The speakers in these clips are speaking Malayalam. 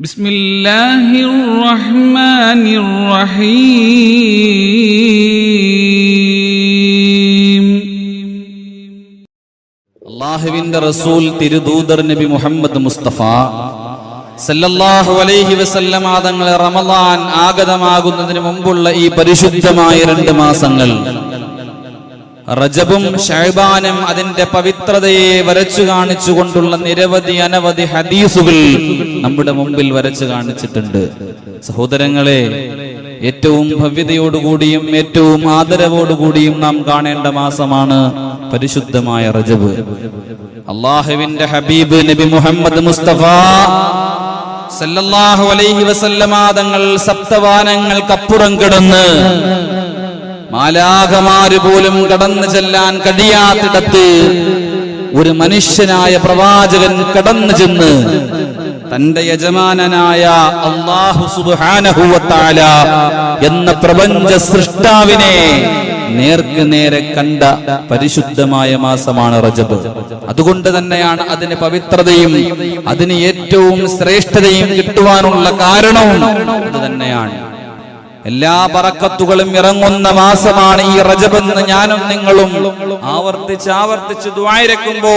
بسم الله الرحمن الرحيم അള്ളാഹുവിന്റെ റസൂൽ തിരുദൂതർ നബി മുഹമ്മദ് മുസ്തഫ സല്ലല്ലാഹു അലൈഹി വസല്ലമ തങ്ങളെ റമദാൻ ആഗതമാകുന്നതിന് മുമ്പുള്ള ഈ പരിശുദ്ധമായ രണ്ട് മാസങ്ങൾ റജബും ഷൈബാനും അതിന്റെ പവിത്രതയെ വരച്ചു കാണിച്ചുകൊണ്ടുള്ള നിരവധി അനവധി ഹദീസുകൾ നമ്മുടെ മുമ്പിൽ വരച്ചു കാണിച്ചിട്ടുണ്ട്. സഹോദരങ്ങളെ ഏറ്റവും ഭവ്യതയോടുകൂടിയും ഏറ്റവും ആദരവോടുകൂടിയും നാം കാണേണ്ട മാസമാണ് പരിശുദ്ധമായ റജബ്. അള്ളാഹുവിന്റെ ഹബീബ് നബി മുഹമ്മദ് മുസ്തഫ സല്ലല്ലാഹു അലൈഹി വസല്ലമ തങ്ങൾ സപ്തവാനങ്ങൾക്കപ്പുറം കിടന്ന് മാലാകമാര് പോലും കടന്നു ചെല്ലാൻ കഴിയാത്തിടത്ത് ഒരു മനുഷ്യനായ പ്രവാചകൻ കടന്നു ചെന്ന് തന്റെ യജമാനനായ അള്ളാഹു സുബാനഹുവത്താല എന്ന പ്രപഞ്ച സൃഷ്ടാവിനെ നേർക്ക് നേരെ കണ്ട പരിശുദ്ധമായ മാസമാണ് റജബ്. അതുകൊണ്ട് തന്നെയാണ് അതിന് പവിത്രതയും അതിന് ഏറ്റവും ശ്രേഷ്ഠതയും കിട്ടുവാനുള്ള കാരണവും അത് തന്നെയാണ്. എല്ലാ പറക്കത്തുകളും ഇറങ്ങുന്ന മാസമാണ് ഈ റജബെന്ന് ഞാനും നിങ്ങളും ആവർത്തിച്ച് ആവർത്തിച്ച് ദ്വായിരക്കുമ്പോ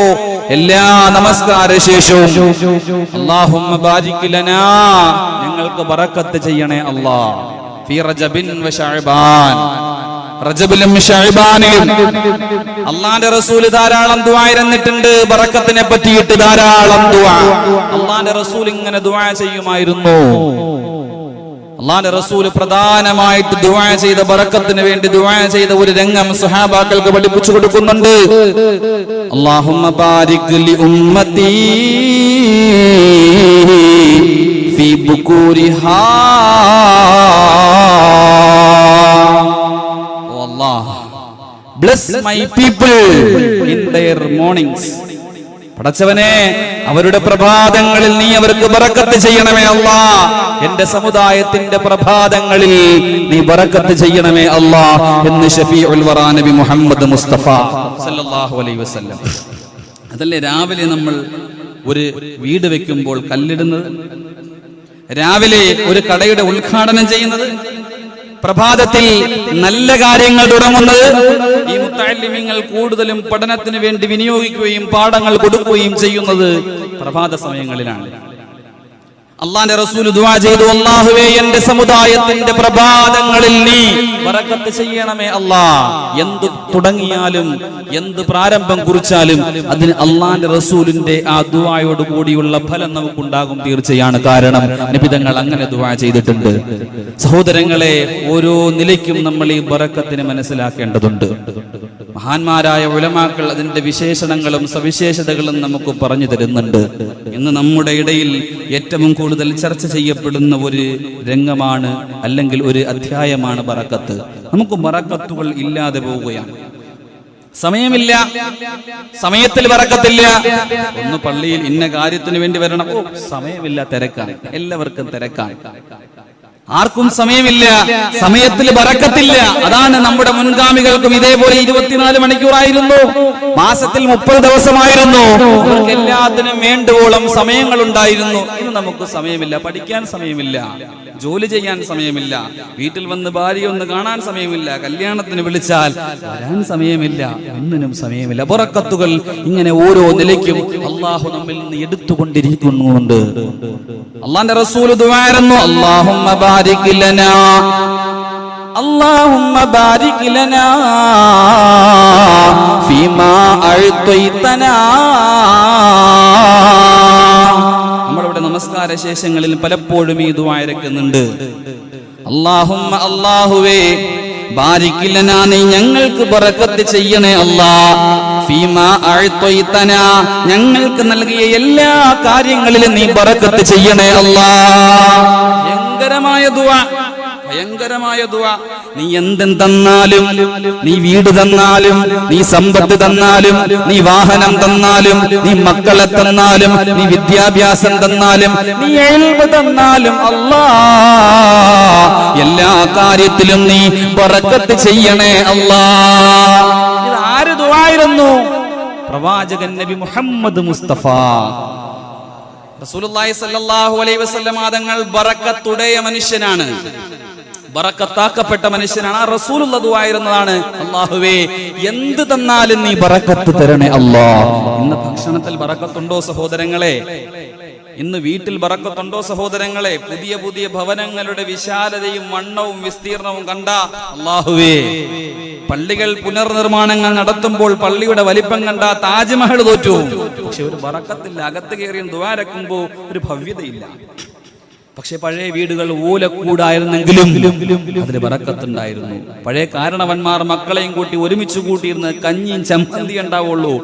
എല്ലാ നമസ്കാര ശേഷവും ലനാ ഞങ്ങൾക്ക് ബറക്കത്ത് ചെയ്യണേ അള്ളാ ഫി റജബിൻ റജബിലും അള്ളാന്റെ റസൂൽ ധാരാളം ദുആ ബറക്കത്തിനെ പറ്റിയിട്ട് ധാരാളം ദുആ. അള്ളാന്റെ റസൂൽ ഇങ്ങനെ ദുആ ചെയ്യുമായിരുന്നു. അള്ളാന്റെ റസൂൽ പ്രധാനമായിട്ട് ദുആ ചെയ്ത ബറക്കത്തിന് വേണ്ടി ദുആ ചെയ്ത ഒരു രംഗം സുഹാബാക്കൾക്ക് പഠിപ്പിച്ചു കൊടുക്കുന്നുണ്ട്. അല്ലാഹുമ്മ ബാരിക് ലി ഉമ്മത്തി ഫീ ബുകൂരിഹാ Allah bless my people in their mornings. പടച്ചവനെ അവരുടെ പ്രഭാതങ്ങളിൽ നീ അവർക്ക് ബറക്കത്ത് ചെയ്യണമേ അല്ല. എന്റെ സമുദായത്തിന്റെ പ്രഭാതങ്ങളിൽ നീ ബറക്കത്ത് ചെയ്യണമേ അല്ല എന്ന് ഷഫീഉൽ ഉൽവറാ നബി മുഹമ്മദ് മുസ്തഫ സല്ലല്ലാഹു അലൈഹി വസല്ലം. അതല്ലേ രാവിലെ നമ്മൾ ഒരു വീട് വെക്കുമ്പോൾ കല്ലിടുന്നത്? രാവിലെ ഒരു കടയുടെ ഉദ്ഘാടനം ചെയ്യുന്നത്? പ്രഭാതത്തിൽ നല്ല കാര്യങ്ങൾ തുടങ്ങുന്നത് ഈ മുത്താലിമ്യങ്ങൾ കൂടുതലും പഠനത്തിന് വേണ്ടി വിനിയോഗിക്കുകയും പാഠങ്ങൾ കൊടുക്കുകയും ചെയ്യുന്നത് പ്രഭാത സമയങ്ങളിലാണ്. അള്ളാന്റെ റസൂൽ ദുആ ചെയ്തു അല്ലാഹുവേ എന്റെ സമുദായത്തിന്റെ പ്രഭാതങ്ങളിൽ നീ ബറക്കത്ത് ചെയ്യണമേ അല്ലാ. എന്ത് തുടങ്ങിയാലും എന്ത് പ്രാരംഭം കുറിച്ചാലും അതിന് അള്ളാന്റെ റസൂലിന്റെ ആ ദുആയോട് കൂടിയുള്ള ഫലം നമുക്കുണ്ടാകും തീർച്ചയാണ് കാരണം നിബിതങ്ങൾ അങ്ങനെ ദുആ ചെയ്തിട്ടുണ്ട്. സഹോദരങ്ങളെ ഓരോ നിലയ്ക്കും നമ്മൾ ഈ ബറക്കത്തിനെ മനസ്സിലാക്കേണ്ടതുണ്ട്. മഹാന്മാരായ ഉലമാക്കൾ അതിന്റെ വിശേഷണങ്ങളും സവിശേഷതകളും നമുക്ക് പറഞ്ഞു തരുന്നുണ്ട്. ഇന്ന് നമ്മുടെ ഇടയിൽ ഏറ്റവും കൂടുതൽ ചർച്ച ചെയ്യപ്പെടുന്ന ഒരു രംഗമാണ് അല്ലെങ്കിൽ ഒരു അധ്യായമാണ് ബറക്കത്ത്. നമുക്ക് ബറക്കത്തുകൾ ഇല്ലാതെ പോവുകയാണ്. സമയമില്ല. സമയത്തിൽ വറക്കത്തില്ല ഒന്ന് പള്ളിയിൽ ഇന്ന കാര്യത്തിന് വേണ്ടി വരണം. ഓ സമയമില്ല തിരക്കാണ്. എല്ലാവർക്കും തിരക്കാണ്. ആർക്കും സമയമില്ല സമയത്തിൽ ബറക്കത്തില്ല അതാണ് നമ്മുടെ മുൻഗാമികൾക്കും ഇതേപോലെ ഇരുപത്തിനാല് മണിക്കൂറായിരുന്നു. മാസത്തിൽ മുപ്പത് ദിവസമായിരുന്നു. അവർക്ക് എല്ലാത്തിനും വേണ്ടുവോളം സമയങ്ങൾ ഉണ്ടായിരുന്നു ഇന്ന് നമുക്ക് സമയമില്ല പഠിക്കാൻ സമയമില്ല ജോലി ചെയ്യാൻ സമയമില്ല വീട്ടിൽ വന്ന് ഭാര്യ ഒന്ന് കാണാൻ സമയമില്ല കല്യാണത്തിന് വിളിച്ചാൽ വരാൻ സമയമില്ല ഒന്നിനും സമയമില്ല. പുറക്കത്തുകൾ ഇങ്ങനെ ഓരോ നിലയ്ക്കും അള്ളാഹു നമ്മിൽ നിന്ന് എടുത്തുകൊണ്ടിരിക്കുന്നുണ്ട്. അള്ളാന്റെ റസൂൽ ഇതുമായിരുന്നു അല്ലാഹുമ്മ ബാരിക് ലനാ اللهم بارك لنا فيما أعطيتنا നമ്മളിവിടെ നമസ്കാര ശേഷങ്ങളിൽ പലപ്പോഴും ഈ ദുആയിരക്കുന്നുണ്ട് അല്ലാഹുമ്മ അല്ലാഹുവേ ബാരിക്കില്ലനാ നീ ഞങ്ങൾക്ക് ബറക്കത്ത് ചെയ്യണേ അല്ലാ ഫീമാ അഴ്ത്വയ്തന ഞങ്ങൾക്ക് നൽകിയ എല്ലാ കാര്യങ്ങളിലും നീ ബറക്കത്ത് ചെയ്യണേ അല്ലാ ഭയങ്കരമായ ദുആ ഭയങ്കരമായ ദുആ നീ എന്തും തന്നാലും നീ വീട് തന്നാലും നീ സമ്പത്ത് തന്നാലും നീ വാഹനം തന്നാലും നീ മക്കളെ തന്നാലും നീ വിദ്യാഭ്യാസം തന്നാലും നീ എൽവ് തന്നാലും അല്ലാ. എല്ലാ കാര്യത്തിലും നീ ബറക്കത്ത് ചെയ്യണേ അല്ലാ. ഇത് ആര് ദുവായിരുന്നു? പ്രവാചകൻ നബി മുഹമ്മദ് മുസ്തഫ. റസൂലുള്ളാഹി സ്വല്ലല്ലാഹു അലൈഹി വസല്ലം തങ്ങൾ ബറക്കത്തുടയ മനുഷ്യനാണ്. ബറക്കത്താക്കപ്പെട്ട മനുഷ്യനാണ്. ആ റസൂലുള്ള ദുആയിരുന്നതാണ് അള്ളാഹുവേ എന്ത് തന്നാലും നീ ബറക്കത്ത് തരണേ അല്ലാ ഇന്ന് ഭക്ഷണത്തിൽ ബറക്കത്തുണ്ടോ സഹോദരങ്ങളെ? ഇന്ന് വീട്ടിൽ ബറക്കത്തുണ്ടോ സഹോദരങ്ങളെ? പുതിയ പുതിയ ഭവനങ്ങളുടെ വിശാലതയും വണ്ണവും വിസ്തീർണവും കണ്ട അള്ളാഹുവേ പള്ളികൾ പുനർനിർമ്മാണങ്ങൾ നടത്തുമ്പോൾ പള്ളിയുടെ വലിപ്പം കണ്ട താജ്മഹൽ തോറ്റു. പക്ഷെ ഒരു ബറക്കത്തിൽ അകത്ത് കയറിയും ദ്വാരക്കുമ്പോ ഒരു ഭവ്യതയില്ല. പക്ഷെ പഴയ വീടുകൾ ഓലക്കൂടായിരുന്നെങ്കിലും അതിൽ വറക്കത്തുണ്ടായിരുന്നു. പഴയ കാരണവന്മാർ മക്കളെയും കൂട്ടി ഒരുമിച്ച് കൂട്ടിയിരുന്ന് കഞ്ഞിയും ചമ്മന്തി ഉണ്ടാവുള്ളൂ.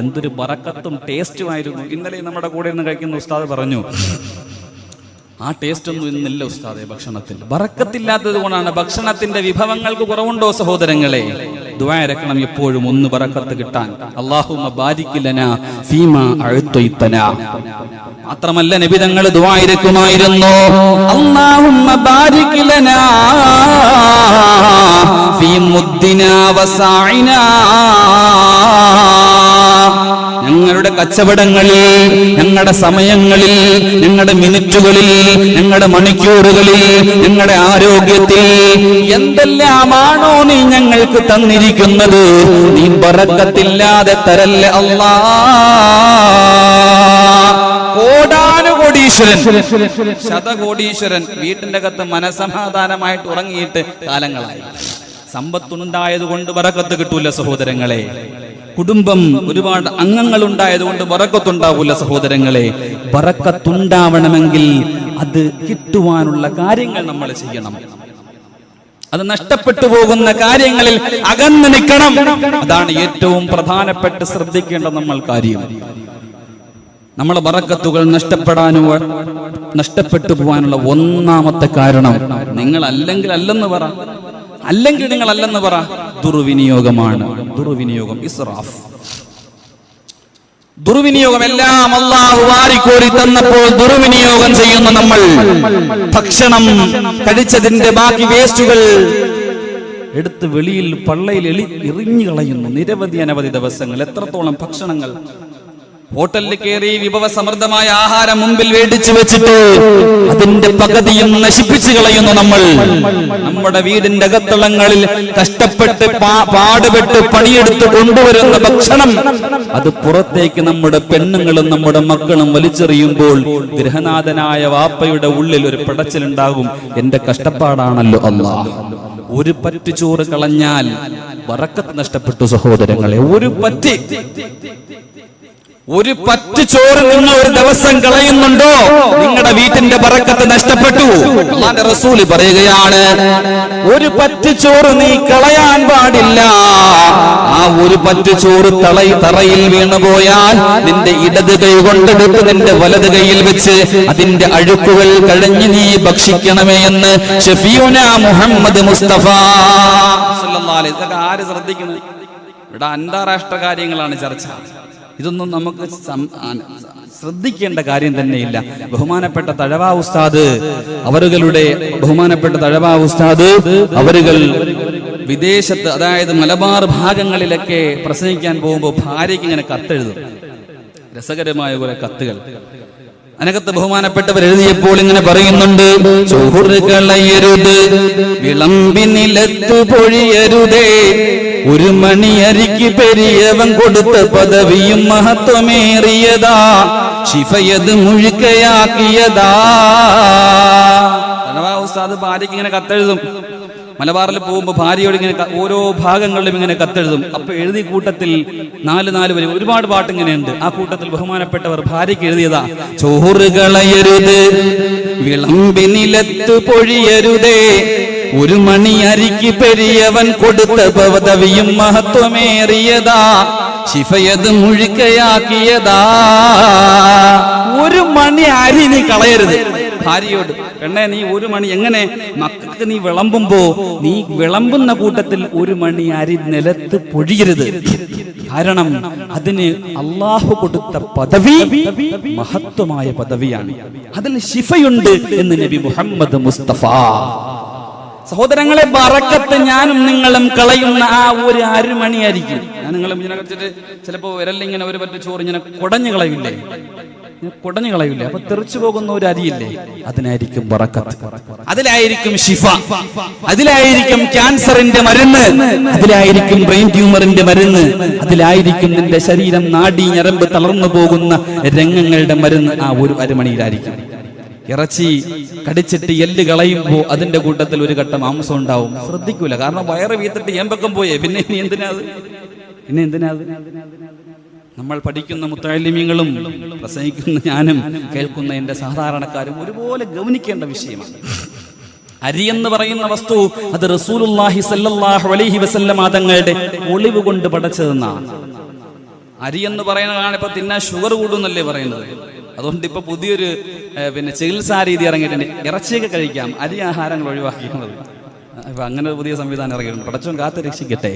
എന്തൊരു ബറക്കത്തും ടേസ്റ്റുമായിരുന്നു. ഇന്നലെ നമ്മുടെ കൂടെ ഇരുന്ന് കഴിക്കുന്ന ഉസ്താദ് പറഞ്ഞു ആ ടേസ്റ്റ് ഒന്നും ഇന്നില്ല ഉസ്താദെ ഭക്ഷണത്തിൽ. ബറക്കത്തില്ലാത്തത് കൊണ്ടാണ് ഭക്ഷണത്തിന്റെ വിഭവങ്ങൾക്ക് കുറവുണ്ടോ സഹോദരങ്ങളെ? ദ്വാരക്കണം എപ്പോഴും ഒന്ന് പറക്കത്ത് കിട്ടാൻ. അള്ളാഹുമ ബാരിക്കില്ലന ഫീമ മാത്രമല്ല നബിതങ്ങൾ ദ്വായിരിക്കുമായിരുന്നു അള്ളാഹുമ്മ ബാരിക്കില്ലന ഫീ ഞങ്ങളുടെ കച്ചവടങ്ങളിൽ ഞങ്ങളുടെ സമയങ്ങളിൽ ഞങ്ങളുടെ മിനിറ്റുകളിൽ ഞങ്ങളുടെ മണിക്കൂറുകളിൽ ഞങ്ങളുടെ ആരോഗ്യത്തിൽ എന്തെല്ലാമാണോ നീ ഞങ്ങൾക്ക് തന്നിരിക്കുന്നത് നീ ബറക്കത്തില്ലാതെ തരല്ലേ അല്ലാ. കോടാനുകോടീശ്വരൻ ശതകോടീശ്വരൻ വീട്ടിന്റെ അകത്ത് മനസമാധാനമായിട്ട് ഉറങ്ങിയിട്ട് കാലങ്ങളായി. സമ്പത്തുണ്ടായത് കൊണ്ട് ബറക്കത്ത് കിട്ടൂല സഹോദരങ്ങളെ. കുടുംബം ഒരുപാട് അംഗങ്ങൾ ഉണ്ടായത് കൊണ്ട് വറക്കത്തുണ്ടാവൂല സഹോദരങ്ങളെ. വറക്കത്തുണ്ടാവണമെങ്കിൽ അത് കിട്ടുവാനുള്ള കാര്യങ്ങൾ നമ്മൾ ചെയ്യണം. അത് നഷ്ടപ്പെട്ടു പോകുന്ന കാര്യങ്ങളിൽ അകന്നു നിൽക്കണം. അതാണ് ഏറ്റവും പ്രധാനപ്പെട്ട് ശ്രദ്ധിക്കേണ്ട നമ്മൾ കാര്യം. നമ്മളെ ബറക്കത്തുകൾ നഷ്ടപ്പെടാനോ നഷ്ടപ്പെട്ടു പോകാനുള്ള ഒന്നാമത്തെ കാരണം നിങ്ങൾ അല്ലെങ്കിൽ അല്ലെന്ന് പറ. അല്ലെങ്കിൽ നിങ്ങൾ അല്ലെന്ന് പറ. ദുർവിനിയോഗമാണ്. ദുർവിനിയോഗം ഇസ്രാഫ്. ദുർവിനിയോഗം എല്ലാം അള്ളാഹു വാരിക്കോരി തന്നപ്പോൾ ദുർവിനിയോഗം ചെയ്യുന്ന നമ്മൾ. ഭക്ഷണം കഴിച്ചതിന്റെ ബാക്കി വേസ്റ്റുകൾ എടുത്ത് വെളിയിൽ പള്ളയിൽ എളി എറിഞ്ഞു കളയുന്നു നിരവധി അനവധി ദിവസങ്ങൾ എത്രത്തോളം ഭക്ഷണങ്ങൾ ഹോട്ടലിൽ കയറി വിഭവസമൃദ്ധമായ ആഹാരം മുമ്പിൽ വേടിച്ചു വെച്ചിട്ട് അതിന്റെ പകുതിയും നശിപ്പിച്ചു കളയുന്നു നമ്മൾ. നമ്മുടെ വീടിന്റെ അകത്തളങ്ങളിൽ കഷ്ടപ്പെട്ട് പാടുപെട്ട് പണിയെടുത്ത് കൊണ്ടുവരുന്ന ഭക്ഷണം. അത് പുറത്തേക്ക് നമ്മുടെ പെണ്ണുങ്ങളും നമ്മുടെ മക്കളും വലിച്ചെറിയുമ്പോൾ ഗൃഹനാഥനായ വാപ്പയുടെ ഉള്ളിൽ ഒരു പടച്ചിലുണ്ടാകും. എന്റെ കഷ്ടപ്പാടാണല്ലോ അള്ളാഹ് ഒരു പറ്റു ചോറ് കളഞ്ഞാൽ വറക്കത്ത് നഷ്ടപ്പെട്ടു സഹോദരങ്ങളെ. ഒരു പറ്റ്. ഒരു പറ്റ് ചോറ് നിങ്ങൾ ഒരു ദിവസം കളയുന്നുണ്ടോ? നിങ്ങളുടെ വീട്ടിന്റെ പറക്കത്ത് നഷ്ടപ്പെട്ടു. അള്ളാന്റെ റസൂൽ പറയുകയാണ് ഒരു പറ്റ് ചോറ് നീ കളയാൻ പാടില്ല. ആ ഒരു പറ്റ് ചോറ് തളയി തറയിൽ വീണുപോയാൽ നിന്റെ ഇടത് കൈ കൊണ്ടെടുത്ത് നിന്റെ വലത് കൈയിൽ വെച്ച് അതിന്റെ അഴുക്കുകൾ കഴിഞ്ഞ് നീ ഭക്ഷിക്കണമേ എന്ന് ഷഫീന മുഹമ്മദ് മുസ്തഫ ആര് ശ്രദ്ധിക്കുന്നത്? ഇവിടെ അന്താരാഷ്ട്ര കാര്യങ്ങളാണ് ചർച്ച. ഇതൊന്നും നമുക്ക് ശ്രദ്ധിക്കേണ്ട കാര്യം തന്നെയില്ല. ബഹുമാനപ്പെട്ട തഴവാ ഉസ്താദ് അവരുകളുടെ ബഹുമാനപ്പെട്ട തഴവാ ഉസ്താദ് അവരുകൾ വിദേശത്ത് അതായത് മലബാർ ഭാഗങ്ങളിലൊക്കെ പ്രസംഗിക്കാൻ പോകുമ്പോൾ ഭാര്യയ്ക്ക് ഇങ്ങനെ കത്തെഴുതും. രസകരമായ കുറെ കത്തുകൾ. അനകത്ത് ബഹുമാനപ്പെട്ടവർ എഴുതിയപ്പോൾ ഇങ്ങനെ പറയുന്നുണ്ട് ചോറ് കളയരുത് വിളമ്പി നിലത്ത് പൊഴിയരുതേ ഒരു മണിയരിക്ക് പെരിയവൻ കൊടുത്ത പദവിയും മഹത്വമേറിയതാ. ശിഫയത് മുഴുക്കയാക്കിയതാ. ഉസ്താദ് ഭാര്യയ്ക്ക് ഇങ്ങനെ കത്തെഴുതും. മലബാറിൽ പോകുമ്പോൾ ഭാര്യയോട് ഇങ്ങനെ ഓരോ ഭാഗങ്ങളിലും ഇങ്ങനെ കത്തെഴുതും. അപ്പൊ എഴുതിയ കൂട്ടത്തിൽ നാല് നാല് വരും. ഒരുപാട് പാട്ട് ഇങ്ങനെയുണ്ട്. ആ കൂട്ടത്തിൽ ബഹുമാനപ്പെട്ടവർ ഭാര്യയ്ക്ക് എഴുതിയതാ. ചോറ് കളയരുത് വിളമ്പി പൊഴിയരുതേ. ഒരു മണി അരിക്ക് പെരിയവൻ കൊടുത്ത പദവിയും മഹത്വമേറിയതാ. ശിഫയത് മുഴുക്കയാക്കിയതാ. ഒരു മണി അരി നീ കളയരുത്. ഭാര്യയോട് പെണ്ണെ നീ ഒരു മണി എങ്ങനെ? മക്കൾക്ക് നീ വിളമ്പുമ്പോ നീ വിളമ്പുന്ന കൂട്ടത്തിൽ ഒരു മണി അരി നിലത്ത് പൊഴിയരുത്. കാരണം അതിന് അള്ളാഹു കൊടുത്ത പദവി മഹത്വമായ പദവിയാണ്. അതിൽ ശിഫയുണ്ട് എന്ന് നബി മുഹമ്മദ് മുസ്തഫ. സഹോദരങ്ങളെ ബറക്കത്ത് ഞാനും നിങ്ങളും കളയുന്ന ആ ഒരു അരുമണിയായിരിക്കും. ഞാൻ നിങ്ങളെ കുറിച്ചിട്ട് ചിലപ്പോ വിരലിങ്ങനെ ഒരു പറ്റ ചോറ് ഇങ്ങനെ കുടഞ്ഞു കളയില്ലേ? കുടഞ്ഞു കളയില്ല? അപ്പൊ തെറിച്ചു പോകുന്ന ഒരു അരിയില്ലേ? അതിനായിരിക്കും ബറക്കത്ത്. അതിലായിരിക്കും ഷിഫ അതിലായിരിക്കും ക്യാൻസറിന്റെ മരുന്ന്. അതിലായിരിക്കും ബ്രെയിൻ ട്യൂമറിന്റെ മരുന്ന്. അതിലായിരിക്കും നിന്റെ ശരീരം നാടി ഞരമ്പ് തളർന്നു പോകുന്ന രംഗങ്ങളുടെ മരുന്ന് ആ ഒരു അരമണിയിലായിരിക്കും. ഇറച്ചി കടിച്ചിട്ട് എല്ല് കളയുമ്പോ അതിന്റെ കൂട്ടത്തിൽ ഒരു ഘട്ടം മാംസം ഉണ്ടാവും. ശ്രദ്ധിക്കൂല. കാരണം വയറ് വീത്തിട്ട് ഏമ്പക്കം പോയേ. പിന്നെ ഇനി എന്തിനാ പിന്നെ എന്തിനാ നമ്മൾ പഠിക്കുന്ന മുത്താലിമ്യങ്ങളും പ്രസംഗിക്കുന്ന ഞാനും കേൾക്കുന്ന എന്റെ സാധാരണക്കാരും ഒരുപോലെ ഗൗനിക്കേണ്ട വിഷയമാണ്. അരി എന്ന് പറയുന്ന വസ്തു അത് റസൂലുള്ളാഹി സല്ലല്ലാഹു അലൈഹി വസല്ലം തങ്ങളുടെ ഒളിവ് കൊണ്ട് പടച്ചതെന്നാണ് അരി എന്ന് പറയുന്നതാണ് ഇപ്പൊ തിന്നാൻ ഷുഗർ കൂടുന്നല്ലേ പറയുന്നത്. അതുകൊണ്ട് ഇപ്പൊ പുതിയൊരു പിന്നെ ചികിത്സാ രീതി ഇറങ്ങിയിട്ടുണ്ട്. ഇറച്ചിയൊക്കെ കഴിക്കാം. അരി ആഹാരങ്ങൾ ഒഴിവാക്കിയുള്ളത് ഇപ്പൊ അങ്ങനെ പുതിയ സംവിധാനം ഇറങ്ങിയിട്ടുണ്ട്. പടച്ചോൻ കാത്ത് രക്ഷിക്കട്ടെ.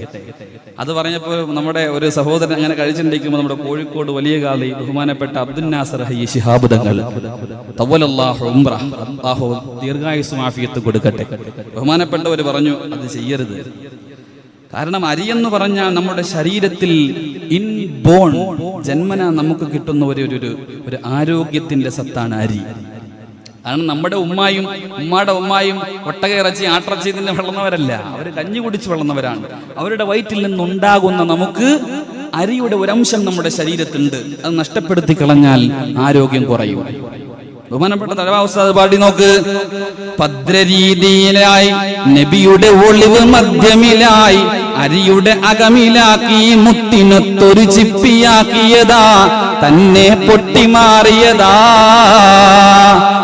അത് പറഞ്ഞപ്പോൾ നമ്മുടെ ഒരു സഹോദരൻ അങ്ങനെ കഴിച്ചിട്ടുണ്ടെങ്കിൽ നമ്മുടെ കോഴിക്കോട് വലിയ കാലി ബഹുമാനപ്പെട്ട അബ്ദുൽ നാസർ ഹയ്യ ശിഹാബ് തങ്ങൾ തവ്വലല്ലാഹു ഉംറ അല്ലാഹു ദീർഘായുസ്സും ആഫിയത്ത് കൊടുക്കട്ടെ. ബഹുമാനപ്പെട്ടവർ പറഞ്ഞു അത് ചെയ്യരുത്. കാരണം അരി എന്ന് പറഞ്ഞാൽ നമ്മുടെ ശരീരത്തിൽ ഇൻ ബോൺ ജന്മന നമുക്ക് കിട്ടുന്ന ഒരു ഒരു- ഒരു ആരോഗ്യത്തിന്റെ സത്താണ് അരി. കാരണം നമ്മുടെ ഉമ്മായും ഉമ്മാടെ ഉമ്മായും ഒട്ടക ഇറച്ചി ആട്ടിറച്ചി നിന്ന് വളർന്നവരല്ല അവർ കഞ്ഞി കുടിച്ച് വളർന്നവരാണ് അവരുടെ വയറ്റിൽ നിന്നുണ്ടാകുന്ന നമുക്ക് അരിയുടെ ഒരു അംശം നമ്മുടെ ശരീരത്തിലുണ്ട് അത് നഷ്ടപ്പെടുത്തി കളഞ്ഞാൽ ആരോഗ്യം കുറയും. ബഹുമാനപ്പെട്ട തലവാ പാടി നോക്ക്. ഭദ്രരീതിയിലായി നബിയുടെ ഒളിവ് മധ്യമിലായി അരിയുടെ അകമിലാക്കി മുത്തിനൊത്തൊരു ചിപ്പിയാക്കിയതാ തന്നെ പൊട്ടിമാറിയതാ.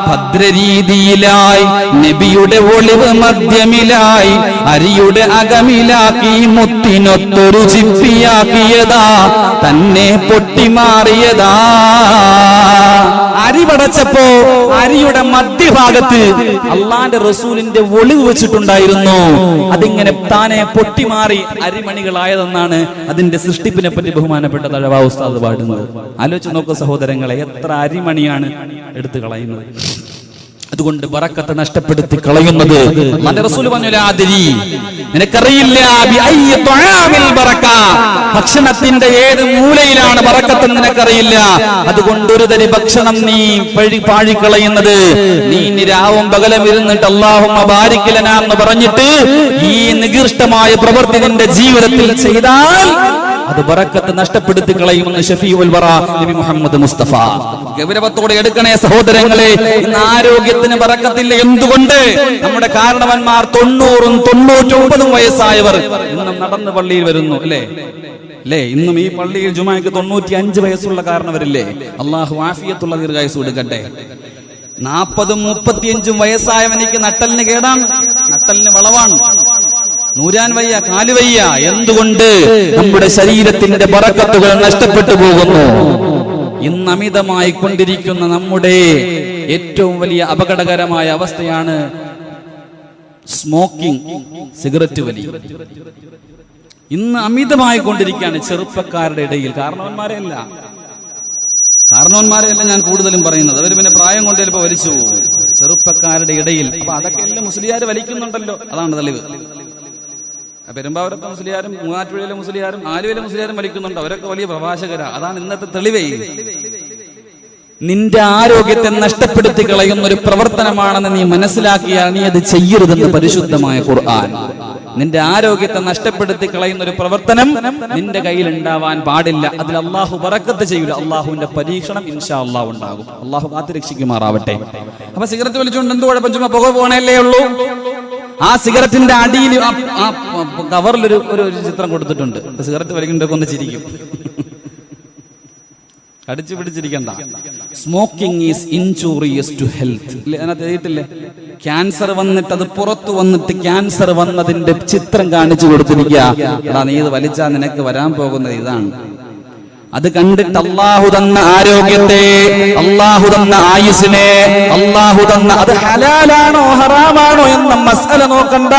ഭദ്രരീതിയിലായി നബിയുടെ ഒളിവ് മധ്യമിലായി അരിയുടെ അകമിലാക്കി മുത്തിനൊത്തൊരു ചിപ്പിയാക്കിയതാ തന്നെ പൊട്ടിമാറിയതാ. അരി പടച്ചപ്പോ അരിയുടെ മധ്യഭാഗത്ത് അള്ളാന്റെ റസൂലിന്റെ ഒളിവ് വെച്ചിട്ടുണ്ടായിരുന്നു. അതിങ്ങനെ താനെ പൊട്ടിമാറി അരിമണികളായതെന്നാണ് അതിന്റെ സൃഷ്ടിപ്പിനെ പറ്റി ബഹുമാനപ്പെട്ട തഴവാ ഉസ്താദ് പാടുന്നത്. ആലോചിച്ച് നോക്കൂ സഹോദരങ്ങളെ എത്ര അരിമണിയാണ് എടുത്തു കളയുന്നത്. അതുകൊണ്ട് വറക്കത്തെ നഷ്ടപ്പെടുത്തി കളയുന്നത്. നിനക്കറിയില്ല. ഭക്ഷണത്തിന്റെ ഏത് മൂലയിലാണ് വറക്കത്തെന്ന് നിനക്കറിയില്ല അതുകൊണ്ട് ഒരു തരി ഭക്ഷണം നീ പഴി പാഴിക്കളയുന്നത് നീ രാവും പകലും ഇരുന്നിട്ട് അള്ളാഹും ബാരിക്കലന എന്ന് പറഞ്ഞിട്ട് ഈ നികൃഷ്ടമായ പ്രവൃത്തി നിന്റെ ജീവിതത്തിൽ ചെയ്താൽ അത് ബറക്കത്ത് നഷ്ടപ്പെടുത്തി കളയുമെന്ന് ഷഫീഉൽ വറ നബി മുഹമ്മദ് മുസ്തഫ. ഗൗരവത്തോടെ എടുക്കണേ സഹോദരങ്ങളെ ഇന്ന് ആരോഗ്യത്തിന് ബറക്കത്തില്ല എന്തുകൊണ്ട്? നമ്മുടെ കാരണവന്മാർ തൊണ്ണൂറും തൊണ്ണൂറ്റൊമ്പതും വയസ്സായവർ ഇന്നും നടന്ന് പള്ളിയിൽ വരുന്നു അല്ലേ? അല്ലേ? ഇന്നും ഈ പള്ളിയിൽ ജുമാക്ക് തൊണ്ണൂറ്റി അഞ്ച് വയസ്സുള്ള കാരണവരില്ലേ? അള്ളാഹു ആഫിയത്തുള്ള ദീർഘായുസ് കൊടുക്കട്ടെ. നാൽപ്പതും മുപ്പത്തിയഞ്ചും വയസ്സായവനിക്ക് നട്ടലിന് കേടാണ്. നട്ടലിന് വളവാണ്. നൂരാൻ വയ്യ കാൽ വയ്യ. എന്തുകൊണ്ട്? നമ്മുടെ ശരീരത്തിന്റെ പറക്കത്തുകൾ നഷ്ടപ്പെട്ടു പോകുന്നു. ഇന്ന് അമിതമായി കൊണ്ടിരിക്കുന്ന നമ്മുടെ ഏറ്റവും വലിയ അപകടകരമായ അവസ്ഥയാണ് സ്മോക്കിംഗ് സിഗരറ്റ് വലി. ഇന്ന് അമിതമായി കൊണ്ടിരിക്കുകയാണ് ചെറുപ്പക്കാരുടെ ഇടയിൽ. കാരണവന്മാരെയല്ല. കാരണവന്മാരെയല്ല ഞാൻ കൂടുതലും പറയുന്നത്. അവർ പിന്നെ പ്രായം കൊണ്ട് ചിലപ്പോൾ വലിച്ചു പോകും. ചെറുപ്പക്കാരുടെ ഇടയിൽ. അപ്പൊ അതൊക്കെ എല്ലാം മുസ്ലിയാർ വലിക്കുന്നുണ്ടല്ലോ. അതാണ് തെളിവ്. പെരുമ്പാവൂരത്തെ മുസ്ലിയാരും മൂവാറ്റുപുഴയിലെ മുസ്ലിയാരും ആലുവയിലെ മുസ്ലിയാരും വലിക്കുന്നുണ്ട്. അവരൊക്കെ വലിയ പ്രഭാഷകരാ. അതാണ് ഇന്നത്തെ തെളിവേ. നിന്റെ ആരോഗ്യത്തെ നഷ്ടപ്പെടുത്തി കളയുന്ന ഒരു പ്രവർത്തനമാണെന്ന് നീ മനസ്സിലാക്കിയാൽ നീ അത് ചെയ്യരുതെന്ന് പരിശുദ്ധമായ ഖുർആൻ. നിന്റെ ആരോഗ്യത്തെ നഷ്ടപ്പെടുത്തി കളയുന്ന ഒരു പ്രവർത്തനം നിന്റെ കയ്യിൽ ഉണ്ടാവാൻ പാടില്ല. അതിൽ അള്ളാഹു പറക്കത്ത് ചെയ്യൂല. അള്ളാഹുവിന്റെ പരീക്ഷണം ഇൻഷാ അള്ളാഹു ഉണ്ടാകും. അള്ളാഹു കാത്തുരക്ഷിക്കുമാറാവട്ടെ. അപ്പൊ സിഗരറ്റ് വലിച്ചുകൊണ്ട് എന്ത് കുഴപ്പം? ചുമ്മാ പുക പോകണല്ലേ ഉള്ളൂ? ആ സിഗരറ്റിന്റെ അടിയിൽ ആ- ഒരു ഒരു ചിത്രം കൊടുത്തിട്ടുണ്ട്. സിഗരറ്റ് വലിക്കുമ്പോ ഒന്ന് ചിരിക്കും. കടിച്ചു പിടിച്ചിരിക്കണ്ട. Smoking is injurious to health അതിനകത്ത് എഴുതിയിട്ടില്ലേ? ക്യാൻസർ വന്നിട്ട് അത് പുറത്തു വന്നിട്ട് ക്യാൻസർ വന്നതിന്റെ ചിത്രം കാണിച്ചു കൊടുത്തിരിക്കുക. നീ ഇത് വലിച്ചാൽ നിനക്ക് വരാൻ പോകുന്നത് ഇതാണ്. അത് കണ്ടിട്ട് അള്ളാഹു തന്ന ആരോഗ്യത്തെ അള്ളാഹു തന്ന ആയുസിനെ അള്ളാഹു തന്ന അത് ഹലാലാണോ ഹറാമാണോ എന്ന മസല നോക്കണ്ട.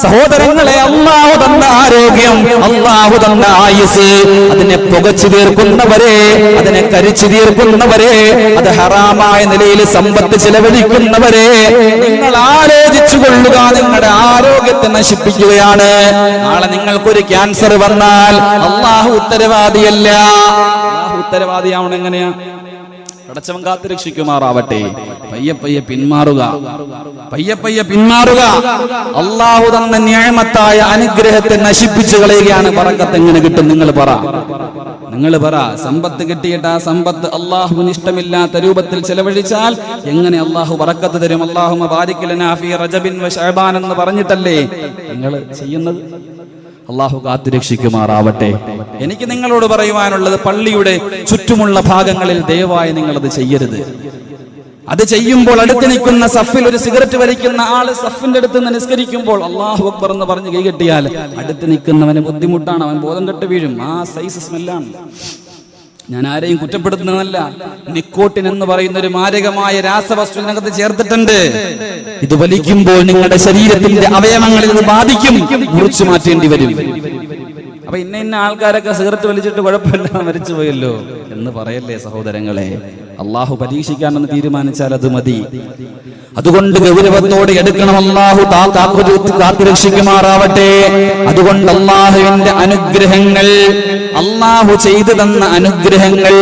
സഹോദരങ്ങളെ അള്ളാഹു തന്ന ആരോഗ്യം അള്ളാഹു തന്ന ആയുസ്. അതിനെ പുകച്ചു തീർക്കുന്നവരെ അതിനെ കരിച്ചു തീർക്കുന്നവരെ അത് ഹറാമായ നിലയിൽ സമ്പത്ത് ചെലവഴിക്കുന്നവരെ നിങ്ങൾ ആലോചിച്ചു കൊള്ളുക നിങ്ങളുടെ ആരോഗ്യത്തെ നശിപ്പിക്കുകയാണ്. നാളെ നിങ്ങൾക്കൊരു ക്യാൻസർ വന്നാൽ അള്ളാഹു ഉത്തരവാദിയല്ല. ഉത്തരവാദിയാവണം എങ്ങനെയാ? പടച്ചവൻ കാത്തു രക്ഷിക്കുമാറാവട്ടെ പയ്യെ പയ്യെ പിന്മാറുക. പയ്യെ പയ്യെ പിന്മാറുക. അള്ളാഹു തന്ന ന്യായമത്തായ അനുഗ്രഹത്തെ നശിപ്പിച്ചു കളയുകയാണ്. പറക്കത്ത് എങ്ങനെ കിട്ടും? നിങ്ങൾ പറ. നിങ്ങൾ പറ. സമ്പത്ത് കിട്ടിയിട്ട് ആ സമ്പത്ത് അള്ളാഹുവിന് ഇഷ്ടമില്ലാത്ത രൂപത്തിൽ ചെലവഴിച്ചാൽ എങ്ങനെ അള്ളാഹു പറക്കത്ത് തരും? അള്ളാഹു എന്ന് പറഞ്ഞിട്ടല്ലേ നിങ്ങൾ ചെയ്യുന്നത്? അള്ളാഹു കാത്തു രക്ഷിക്കുമാറാവട്ടെ എനിക്ക് നിങ്ങളോട് പറയുവാനുള്ളത് പള്ളിയുടെ ചുറ്റുമുള്ള ഭാഗങ്ങളിൽ ദയവായി നിങ്ങളത് ചെയ്യരുത്. അത് ചെയ്യുമ്പോൾ അടുത്ത് നിൽക്കുന്ന സഫിൽ ഒരു സിഗരറ്റ് വലിക്കുന്ന ആൾ സഫിന്റെ അടുത്ത് നിന്ന് നിസ്കരിക്കുമ്പോൾ അള്ളാഹു അക്ബർ എന്ന് പറഞ്ഞ് കൈകെട്ടിയാൽ അടുത്ത് നിൽക്കുന്നവന് ബുദ്ധിമുട്ടാണ് അവൻ ബോധം കെട്ട് വീഴും. ആ സൈസ് സ്മെല്ലാണ് ഞാൻ ആരെയും കുറ്റപ്പെടുത്തുന്നതല്ല. നിക്കോട്ടിൻ എന്ന് പറയുന്ന ഒരു മാരകമായ രാസവസ്തു ഇതിനകത്ത് ചേർത്തിട്ടുണ്ട്. ഇത് വലിക്കുമ്പോൾ നിങ്ങളുടെ ശരീരത്തിന്റെ അവയവങ്ങളിൽ ഇത് ബാധിക്കും. മുറിച്ചു മാറ്റേണ്ടി വരും. അപ്പൊ ഇന്ന ഇന്ന ആൾക്കാരൊക്കെ സിഗരറ്റ് വലിച്ചിട്ട് കുഴപ്പമില്ല മരിച്ചു പോയല്ലോ എന്ന് പറയല്ലേ സഹോദരങ്ങളെ. അള്ളാഹു പരീക്ഷിക്കാമെന്ന് തീരുമാനിച്ചാൽ അത് മതി. അതുകൊണ്ട് ഗൗരവത്തോടെ എടുക്കണം. അള്ളാഹു കാത്തുരക്ഷിക്കുമാറാവട്ടെ അതുകൊണ്ട് അള്ളാഹുവിന്റെ അനുഗ്രഹങ്ങൾ അള്ളാഹു ചെയ്തു തന്ന അനുഗ്രഹങ്ങൾ.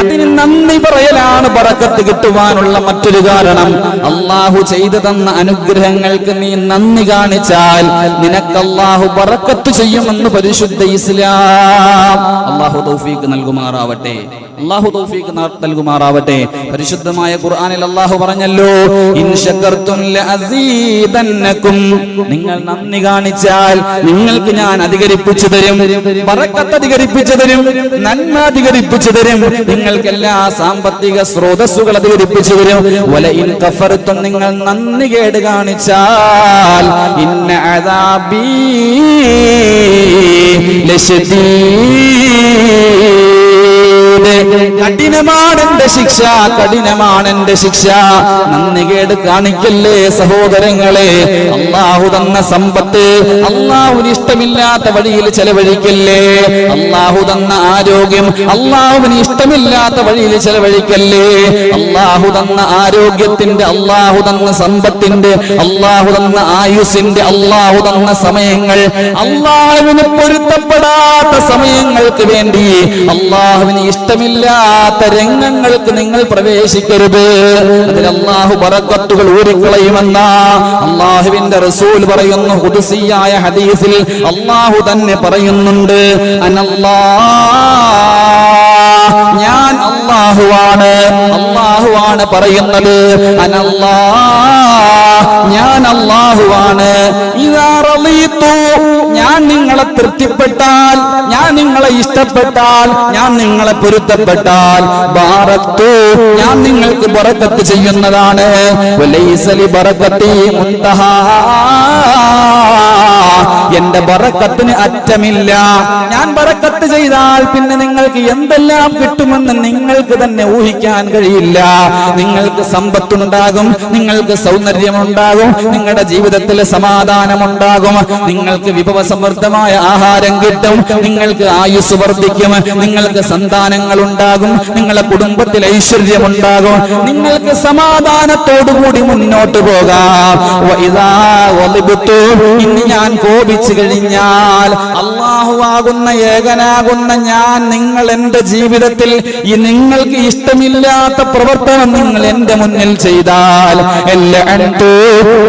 അതിന് നന്ദി പറയലാണ് പറക്കത്ത് കിട്ടുവാനുള്ള മറ്റൊരു കാരണം. അള്ളാഹു ചെയ്തു തന്ന അനുഗ്രഹങ്ങൾക്ക് നീ നന്ദി കാണിച്ചാൽ നിനക്ക് അള്ളാഹു പറക്കത്ത് ചെയ്യുമെന്ന് പരിശുദ്ധ ഇസ്ലാം. അള്ളാഹു തൗഫീക്ക് നൽകുമാറാവട്ടെ. അള്ളാഹു തൗഫീക്ക് നൽകുമാറാവട്ടെ. പരിശുദ്ധമായ ഖുർആനിൽ അള്ളാഹു പറഞ്ഞല്ലോ നിങ്ങൾ നന്ദി കാണിച്ചാൽ നിങ്ങൾക്ക് ഞാൻ അധികരിപ്പിച്ചു തരും പറക്കത്ത് അധികരിപ്പിച്ചു തരും നന്മ അധികരിപ്പിച്ചു തരും. നിങ്ങൾക്ക് എല്ലാ സാമ്പത്തിക സ്രോതസ്സുകൾ അധികരിപ്പിച്ചു തരും. വല ഇൻ കഫർത്തും നിങ്ങൾ നന്ദി കേട് കാണിച്ചാൽ ഇന്ന അദാബി ലശദീദ് ശിക്ഷ കഠിനമാണ് എന്റെ ശിക്ഷ. നന്ദി കേട് കാണിക്കല്ലേ സഹോദരങ്ങളെ. അള്ളാഹു തന്ന സമ്പത്ത് അള്ളാഹുവിന് ഇഷ്ടമില്ലാത്ത വഴിയിൽ ചെലവഴിക്കല്ലേ. അള്ളാഹു തന്ന ആരോഗ്യം അള്ളാഹുവിന് ഇഷ്ടമില്ലാത്ത വഴിയിൽ ചെലവഴിക്കല്ലേ. അള്ളാഹു തന്ന ആരോഗ്യത്തിന്റെ അള്ളാഹു തന്ന സമ്പത്തിന്റെ അള്ളാഹു തന്ന ആയുസിന്റെ അള്ളാഹു തന്ന സമയങ്ങൾ. അള്ളാഹുവിന് പൊരുത്തപ്പെടാത്ത സമയങ്ങൾക്ക് വേണ്ടി അള്ളാഹുവിന് ഇഷ്ടമില്ലാത്ത രംഗങ്ങൾക്ക് നിങ്ങൾ പ്രവേശിക്കരുത്. അതിൽ അള്ളാഹു പറക്കത്തുകൾ ഊരിക്കളയുമെന്ന അള്ളാഹുവിന്റെ റസൂൽ പറയുന്നു ഹുദുസിയായ ഹദീസിൽ അള്ളാഹു തന്നെ പറയുന്നുണ്ട് ഞാൻ അള്ളാഹുവാണ് അള്ളാഹുവാണ് പറയുന്നത് അനല്ലാ ഞാൻ അള്ളാഹുവാണ് ഞാൻ നിങ്ങളെ തൃപ്തിപ്പെട്ടാൽ ഞാൻ നിങ്ങളെ ഇഷ്ടപ്പെട്ടാൽ ഞാൻ നിങ്ങളെ പൊരുത്തപ്പെട്ടാൽ ബാറത്തു ഞാൻ നിങ്ങൾക്ക് ബറക്കത്ത് ചെയ്യുന്നതാണ്. മുൻതഹാ എന്റെ ബറക്കത്തിന് അറ്റമില്ല. ഞാൻ ബറക്കത്ത് ചെയ്താൽ പിന്നെ നിങ്ങൾക്ക് എന്തെല്ലാം കിട്ടുമെന്ന് നിങ്ങൾക്ക് തന്നെ ഊഹിക്കാൻ കഴിയില്ല. നിങ്ങൾക്ക് സമ്പത്തുണ്ടാകും നിങ്ങൾക്ക് സൗന്ദര്യമുണ്ടാകും നിങ്ങളുടെ ജീവിതത്തിൽ സമാധാനമുണ്ടാകും നിങ്ങൾക്ക് വിഭവ സമൃദ്ധമായ ആഹാരം കിട്ടും നിങ്ങൾക്ക് ആയുസ് വർദ്ധിക്കും നിങ്ങൾക്ക് സന്താനങ്ങൾ ഉണ്ടാകും നിങ്ങളുടെ കുടുംബത്തിൽ ഐശ്വര്യമുണ്ടാകും നിങ്ങൾക്ക് സമാധാനത്തോടുകൂടി മുന്നോട്ട് പോകാം. ഇനി ഞാൻ കോപിച്ചു കഴിഞ്ഞാൽ അള്ളാഹുവാകുന്ന ഏകനാകുന്ന ഞാൻ നിങ്ങൾ എന്റെ ജീവിതത്തിൽ ഈ നിങ്ങൾക്ക് ഇഷ്ടമില്ലാത്ത പ്രവർത്തനം നിങ്ങൾ എന്റെ മുന്നിൽ ചെയ്താൽ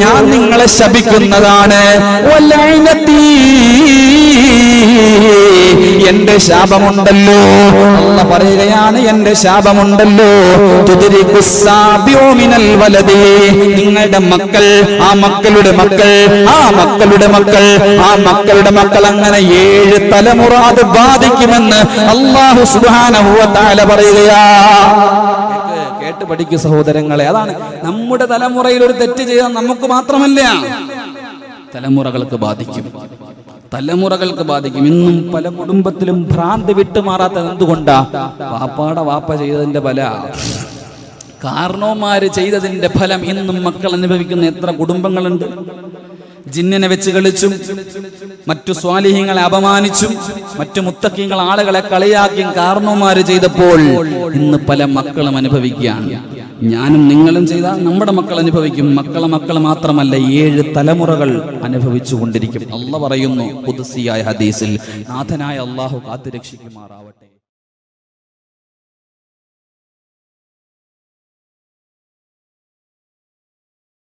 ഞാൻ നിങ്ങളെ ശപിക്കുന്നതാണ്. എന്റെ ശാപമുണ്ടല്ലോ. അല്ല പറയുകയാണ് എന്റെ ശാപമുണ്ടല്ലോ. നിങ്ങളുടെ മക്കൾ ആ മക്കളുടെ മക്കൾ ആ മക്കളുടെ മക്കൾ ആ മക്കളുടെ മക്കൾ അങ്ങനെ ഏഴ് തലമുറ അത് ബാധിക്കുമെന്ന് അള്ളാഹു തആല പറയുകയാ. കേട്ട് പഠിക്കൂ സഹോദരങ്ങളെ. അതാണ് നമ്മുടെ തലമുറയിൽ ഒരു തെറ്റ് ചെയ്താൽ നമുക്ക് മാത്രമല്ല. തലമുറകൾക്ക് ബാധിക്കും. തലമുറകൾക്ക് ബാധിക്കും. ഇന്നും പല കുടുംബത്തിലും ഭ്രാന്തി വിട്ടുമാറാത്തത് എന്തുകൊണ്ടാ? വാപ്പാടെ വാപ്പ ചെയ്തതിന്റെ ഫല. കാരണവന്മാര് ചെയ്തതിന്റെ ഫലം ഇന്നും മക്കൾ അനുഭവിക്കുന്ന എത്ര കുടുംബങ്ങളുണ്ട്. ജിന്നിനെ വെച്ച് കളിച്ചും മറ്റു സ്വാലിഹ്യങ്ങളെ അപമാനിച്ചും മറ്റു മുത്തക്കിങ്ങൾ ആളുകളെ കളിയാക്കിയും കാരണവന്മാര് ചെയ്തപ്പോൾ ഇന്ന് പല മക്കളും അനുഭവിക്കുകയാണ്. ഞാനും നിങ്ങളും ചെയ്താൽ നമ്മുടെ മക്കൾ അനുഭവിക്കും. മക്കളെ മക്കൾ മാത്രമല്ല ഏഴ് തലമുറകൾ അനുഭവിച്ചു കൊണ്ടിരിക്കും അല്ല പറയുന്നു പുതുസിയായ ഹദീസിൽ നാഥനായ അള്ളാഹു കാത്തുരക്ഷിക്കുമാറാവും